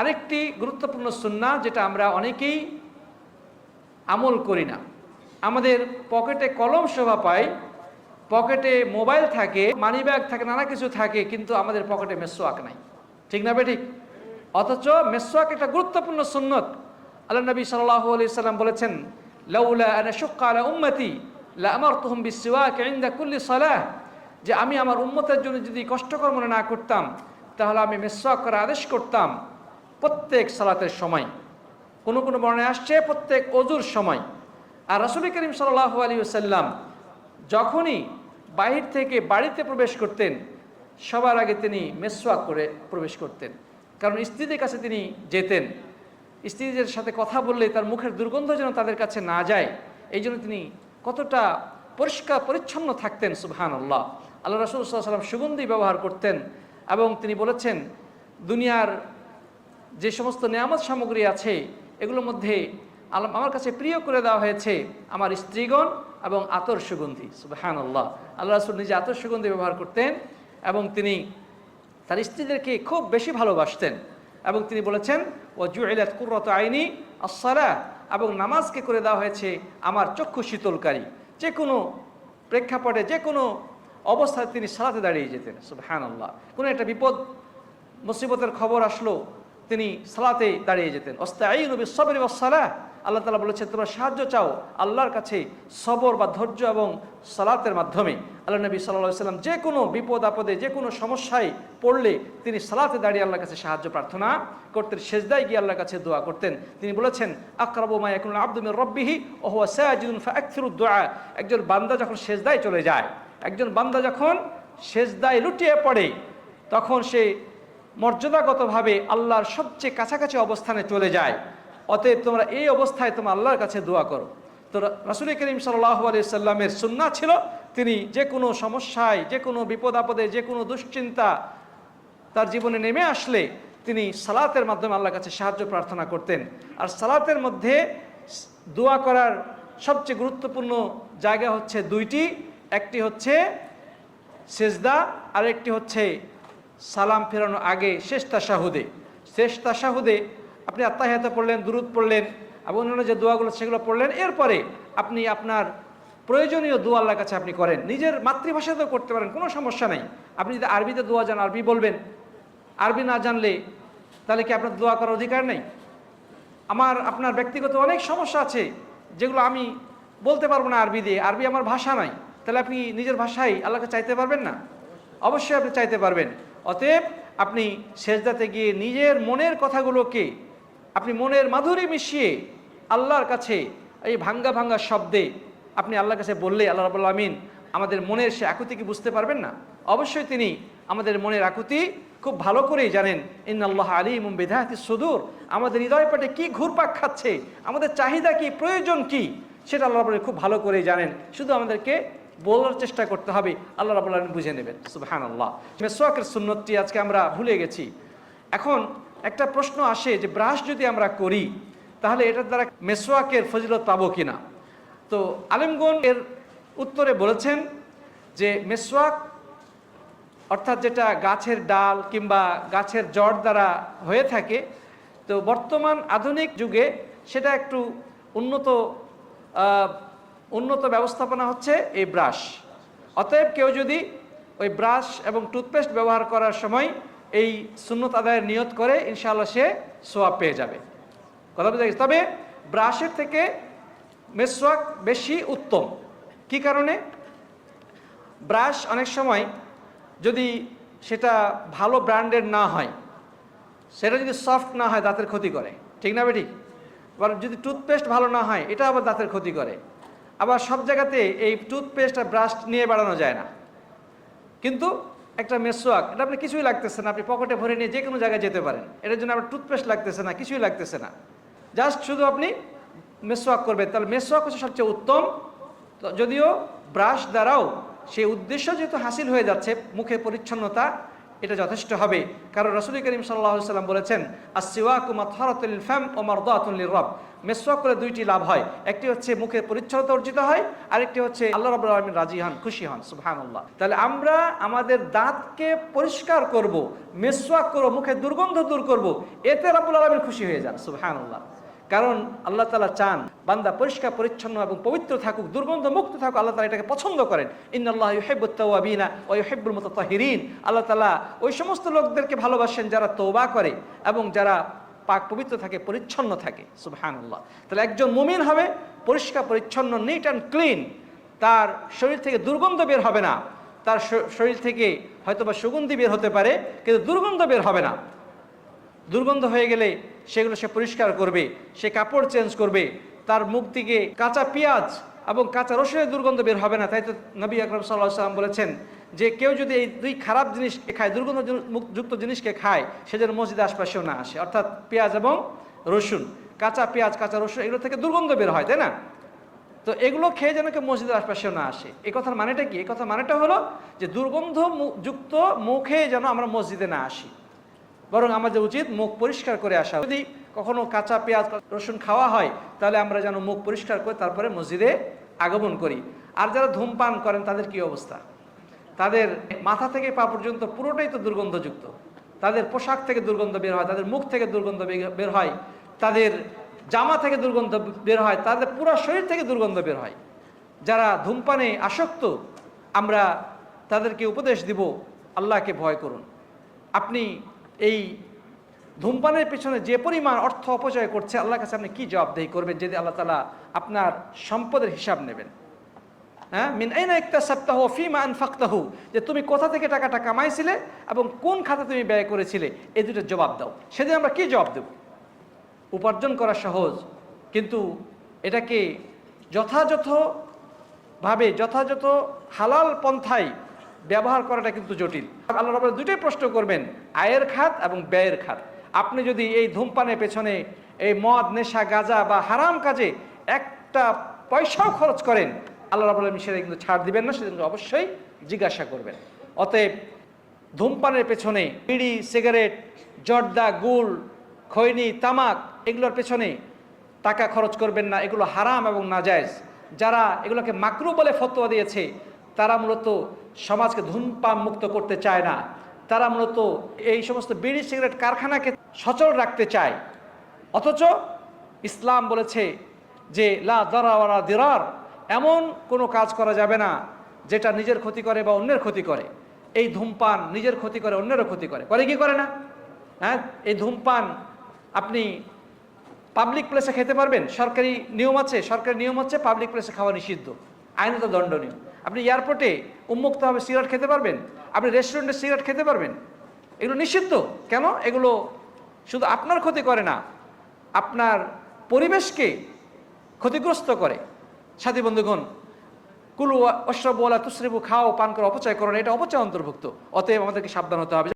আরেকটি গুরুত্বপূর্ণ সুন্না যেটা আমরা অনেকেই আমল করি না। আমাদের পকেটে কলম শোভা পাই পকেটে মোবাইল থাকে মানি ব্যাগ থাকে, নানা কিছু থাকে, কিন্তু আমাদের পকেটে মেসোয়াক নাই। ঠিক না বেঠিক? অথচ মেসোয়াক একটা গুরুত্বপূর্ণ সুন্নত। আল্লাহ নবী সাল্লাহ আলি সাল্লাম বলেছেন উম্মতি, লা আমারতুহুম বিসওয়াক ইনদা কুল্লি সালাহ। যে আমি আমার উম্মতের জন্য যদি কষ্টকর মনে না করতাম, তাহলে আমি মেসওয়াক করার আদেশ করতাম। প্রত্যেক সালাতের সময়। কোনো কোনো বর্ণায় আসছে প্রত্যেক অজুর সময়। আর রাসুল করিম সাল্লাহ আলী সাল্লাম যখনই বাহির থেকে বাড়িতে প্রবেশ করতেন, সবার আগে তিনি মেসওয়াক করে প্রবেশ করতেন। কারণ স্ত্রীদের কাছে তিনি যেতেন। স্ত্রীদের সাথে কথা বললে তার মুখের দুর্গন্ধ যেন তাদের কাছে না যায়। এই জন্য তিনি কতটা পরিষ্কার, পরিচ্ছন্ন থাকতেন সুবহান আল্লাহ আল্লাহ রাসুল সাল্লাম সুগন্ধি ব্যবহার করতেন এবং তিনি বলেছেন, দুনিয়ার যে সমস্ত নিয়ামত সামগ্রী আছে, এগুলোর মধ্যে আমার কাছে প্রিয় করে দেওয়া হয়েছে আমার স্ত্রীগণ এবং আতর সুগন্ধি সুবহান আল্লাহ আল্লাহ রাসুল নিজে আতর সুগন্ধি ব্যবহার করতেন এবং তিনি তার স্ত্রীদেরকে খুব বেশি ভালোবাসতেন এবং তিনি বলেছেন ও জুয়েলাত কুরত আইনি আসসালা এবং নামাজকে করে দেওয়া হয়েছে আমার চক্ষু শীতলকারী। যে কোনো প্রেক্ষাপটে, যে কোনো অবস্থায় তিনি সালাতে দাঁড়িয়ে যেতেন। সুবহান আল্লাহ কোনো একটা বিপদ, মুসিবতের খবর আসলো তিনি সালাতে দাঁড়িয়ে যেতেন। অস্তায়ী নবী সবর সালাহ আল্লাহ তালা বলেছেন, তোমরা সাহায্য চাও আল্লাহর কাছে সবর বা ধৈর্য এবং সালাতের মাধ্যমে। আল্লাহ নবী সাল্লাহ সাল্লাম যে কোনো বিপদ আপদে যে কোনো সমস্যায় পড়লে তিনি সালাতে দাঁড়িয়ে আল্লাহর কাছে সাহায্য প্রার্থনা করতেন। সেজদায় গিয়ে আল্লাহর কাছে দোয়া করতেন। তিনি বলেছেন, আকরাবু মা এখন আব্দুমির রব্বিহি ও হুয়া সাজিদুন ফাকথিরুদ্দোয়া একজন বান্দা যখন সেজদায় চলে যায়, একজন বান্দা যখন সেজদায় লুটিয়ে পড়ে, তখন সে মর্যাদাগতভাবে আল্লাহর সবচেয়ে কাছাকাছি অবস্থানে চলে যায়। অতএব তোমরা এই অবস্থায় তোমরা আল্লাহর কাছে দোয়া করো। তো রাসুল করিম সাল্লাহ সাল্লামের সুন্না ছিল, তিনি যে কোনো সমস্যায়, যে কোনো বিপদ আপদে, যে কোনো দুশ্চিন্তা তার জীবনে নেমে আসলে তিনি সালাতের মাধ্যমে আল্লাহর কাছে সাহায্য প্রার্থনা করতেন। আর সালাতের মধ্যে দোয়া করার সবচেয়ে গুরুত্বপূর্ণ জায়গা হচ্ছে দুইটি। একটি হচ্ছে সেজদা আর একটি হচ্ছে সালাম ফেরানোর আগে শেষ তাসাহুদে শেষ তাসাহুদে আপনি আত্মাহিয়াতে পড়লেন, দুরুদ পড়লেন এবং অন্যান্য যে দোয়াগুলো সেগুলো পড়লেন, এরপরে আপনি আপনার প্রয়োজনীয় দোয়া আল্লাহর কাছে আপনি করেন। নিজের মাতৃভাষাতেও করতে পারেন, কোনো সমস্যা নেই। আপনি যদি আরবিতে দোয়া জান, আরবি বলবেন। আরবি না জানলে তাহলে কি আপনার দোয়া করার অধিকার নেই? আমার, আপনার ব্যক্তিগত অনেক সমস্যা আছে, যেগুলো আমি বলতে পারব না আরবি দিয়ে। আরবি আমার ভাষা নাই। তাহলে আপনি নিজের ভাষায় আল্লাহকে চাইতে পারবেন না? অবশ্যই আপনি চাইতে পারবেন। অতএব আপনি সেজদাতে গিয়ে নিজের মনের কথাগুলোকে, আপনি মনের মাধুরী মিশিয়ে আল্লাহর কাছে এই ভাঙ্গা ভাঙ্গা শব্দে আপনি আল্লাহর কাছে বললে আল্লাহ রাবুল আমিন আমাদের মনের সে আকুতি কি বুঝতে পারবেন না? অবশ্যই তিনি আমাদের মনের আকুতি খুব ভালো করেই জানেন। ইন আল্লাহ আলিম বেদাহাতি সুদূর। আমাদের হৃদয় পাটে কী ঘুরপাক খাচ্ছে? আমাদের চাহিদা কি? প্রয়োজন কি? সেটা আল্লাহ খুব ভালো করেই জানেন। শুধু আমাদেরকে বলার চেষ্টা করতে হবে, আল্লাহ রাবুল আলম বুঝে নেবেন। সুবহান আল্লাহ মেসোয়াকের সুন্নতটি আজকে আমরা ভুলে গেছি। এখন একটা প্রশ্ন আসে যে, ব্রাশ যদি আমরা করি, তাহলে এটার দ্বারা মেসোয়াকের ফজিলত পাবো কিনা? তো আলেমগন এর উত্তরে বলেছেন যে মেসোয়াক অর্থাৎ যেটা গাছের ডাল কিংবা গাছের জড় দ্বারা হয়ে থাকে, তো বর্তমান আধুনিক যুগে সেটা একটু উন্নত উন্নত ব্যবস্থাপনা হচ্ছে এই ব্রাশ। অতএব কেউ যদি ওই ব্রাশ এবং টুথপেস্ট ব্যবহার করার সময় এই সুন্নত আদায়ের নিয়ত করে, ইনশাআল্লাহ সে সোয়াব পেয়ে যাবে। কথা বুঝতে গেছে? তবে ব্রাশের থেকে মেসওয়াক বেশি উত্তম। কি কারণে? ব্রাশ অনেক সময় যদি সেটা ভালো ব্র্যান্ডের না হয়, সেটা যদি সফট না হয়, দাঁতের ক্ষতি করে। ঠিক না বেটি আবার যদি টুথপেস্ট ভালো না হয়, এটা আবার দাঁতের ক্ষতি করে। আবার সব জায়গাতে এই টুথপেস্ট আর ব্রাশ নিয়ে বেড়ানো যায় না। কিন্তু একটা মেসোয়াক, এটা আপনি কিছুই লাগতেছে না, আপনি পকেটে ভরে নিয়ে যে কোনো জায়গায় যেতে পারেন। এটার জন্য আপনার টুথপেস্ট লাগতেছে না, কিছুই লাগতেছে না। জাস্ট শুধু আপনি মেসোয়াক করবেন। তাহলে মেসোয়াক হচ্ছে সবচেয়ে উত্তম। যদিও ব্রাশ দ্বারাও সেই উদ্দেশ্য যেহেতু হাসিল হয়ে যাচ্ছে মুখে পরিচ্ছন্নতা এটা যথেষ্ট হবে। কারণ রসুল করিম সাল্লাহ সাল্লাম বলেছেন ফ্যাম ও মারদাতুল রব মেসওয়াক করে দুইটি লাভ হয়। একটি হচ্ছে মুখে পরিচ্ছন্নতা অর্জিত হয়, আরেকটি হচ্ছে আল্লাহ রাবুল আলমিন রাজি হন, খুশি হন, সুবহানাল্লাহ। তাহলে আমরা আমাদের দাঁতকে পরিষ্কার করব, মেসওয়াক করব মুখে দুর্গন্ধ দূর করব, এতে রাবুল আলমিন খুশি হয়ে যান, সুবহানাল্লাহ। কারণ আল্লাহ তালা চান বান্দা পরিষ্কার, পরিচ্ছন্ন এবং পবিত্র থাকুক, দুর্গন্ধ মুক্ত থাকুক, আল্লাহ তালা এটাকে পছন্দ করেন। ইন্নআল্লাহ ইহেবুত্তাবিনা ও ইহেবুল মতো তাহিরিন আল্লাহ তালা ওই সমস্ত লোকদেরকে ভালোবাসেন যারা তৌবা করে এবং যারা পাক পবিত্র থাকে, পরিচ্ছন্ন থাকে। সুবহানাল্লাহ। তাহলে একজন মুমিন হবে, পরিষ্কার, পরিচ্ছন্ন নিট অ্যান্ড ক্লিন তার শরীর থেকে দুর্গন্ধ বের হবে না। তার শরীর থেকে হয়তোবা সুগন্ধি বের হতে পারে, কিন্তু দুর্গন্ধ বের হবে না। দুর্গন্ধ হয়ে গেলে সেগুলো সে পরিষ্কার করবে, সে কাপড় চেঞ্জ করবে তার মুখ থেকে কাঁচা পেঁয়াজ এবং কাঁচা রসুনের দুর্গন্ধ বের হবে না। তাই তো নবী আকরম সাল্লাহ সাল্লাম বলেছেন যে কেউ যদি এই দুই খারাপ জিনিসকে খায় দুর্গন্ধ যুক্ত জিনিসকে খায়, সে যেন মসজিদের আশপাশেও না আসে। অর্থাৎ পেঁয়াজ এবং রসুন, কাঁচা পেঁয়াজ, কাঁচা রসুন, এগুলো থেকে দুর্গন্ধ বের হয়, তাই না? তো এগুলো খেয়ে যেন কেউ মসজিদের আশপাশেও না আসে। এই কথার মানেটা কি? এই কথার মানেটা হলো যে দুর্গন্ধ যুক্ত মুখে যেন আমরা মসজিদে না আসি। বরং আমাদের উচিত মুখ পরিষ্কার করে আসা। যদি কখনো কাঁচা পেঁয়াজ রসুন খাওয়া হয়, তাহলে আমরা যেন মুখ পরিষ্কার করে তারপরে মসজিদে আগমন করি। আর যারা ধূমপান করেন, তাদের কি অবস্থা? তাদের মাথা থেকে পা পর্যন্ত পুরোটাই তো দুর্গন্ধযুক্ত। তাদের পোশাক থেকে দুর্গন্ধ বের হয়, তাদের মুখ থেকে দুর্গন্ধ বের হয়, তাদের জামা থেকে দুর্গন্ধ বের হয়, তাদের পুরো শরীর থেকে দুর্গন্ধ বের হয়। যারা ধূমপানে আসক্ত, আমরা তাদেরকে উপদেশ দিব, আল্লাহকে ভয় করুন। আপনি এই ধূমপানের পেছনে যে পরিমাণ অর্থ অপচয় করছে, আল্লাহর কাছে আপনি কি জবাবদেহি করবেন যদি আল্লাহ তালা আপনার সম্পদের হিসাব নেবেন? হ্যাঁ? মিন আইনা একটা সপ্তাহ ফিমা আনফাক্তাহু, যে তুমি কোথা থেকে টাকাটা কামাইছিলে এবং কোন খাতে তুমি ব্যয় করেছিলে এই দুটোর জবাব দাও। সেদিন আমরা কি জবাব দেব? উপার্জন করা সহজ, কিন্তু এটাকে যথাযথভাবে, যথাযথ হালাল পন্থায় ব্যবহার করাটা কিন্তু জটিল। আল্লাহ রবাহ দুটোই প্রশ্ন করবেন, আয়ের খাত এবং ব্যয়ের খাত। আপনি যদি এই ধূমপানের পেছনে এই মদ, নেশা, গাঁজা বা হারাম কাজে একটা পয়সাও খরচ করেন, আল্লাহ রাবুল আলমী সেটা কিন্তু ছাড় দিবেন না কিন্তু অবশ্যই জিজ্ঞাসা করবেন। অতএব ধূমপানের পেছনে বিড়ি, সিগারেট, জর্দা গুল খৈনি, তামাক এগুলোর পেছনে টাকা খরচ করবেন না, এগুলো হারাম এবং নাজায়জ। যারা এগুলোকে মাকরু বলে ফতোয়া দিয়েছে, তারা মূলত সমাজকে ধূমপান মুক্ত করতে চায় না। তারা মূলত এই সমস্ত বিড়ি, সিগারেট কারখানাকে সচল রাখতে চায়। অথচ ইসলাম বলেছে যে, লা দারাওয়ারা দিরার এমন কোনো কাজ করা যাবে না যেটা নিজের ক্ষতি করে বা অন্যের ক্ষতি করে। এই ধূমপান নিজের ক্ষতি করে, অন্যেরও ক্ষতি করে। করে কি করে না? হ্যাঁ? এই ধূমপান আপনি পাবলিক প্লেসে খেতে পারবেন। সরকারি নিয়ম আছে, সরকারি নিয়ম হচ্ছে পাবলিক প্লেসে খাওয়া নিষিদ্ধ। আইনত দণ্ডনীয়। আপনি এয়ারপোর্টে উন্মুক্তভাবে সিগারেট খেতে পারবেন। আপনি রেস্টুরেন্টে সিগারেট খেতে পারবেন। এগুলো নিষিদ্ধ। কেন? এগুলো শুধু আপনার ক্ষতি করে না, আপনার পরিবেশকে ক্ষতিগ্রস্ত করে। সাথী বন্ধুগণ, কুলু অশ্রব ওলা তুশ্রেবু, খাও, পান করে, অপচয় করো এটা অপচয় অন্তর্ভুক্ত। অতএব আমাদেরকে সাবধান হতে হবে।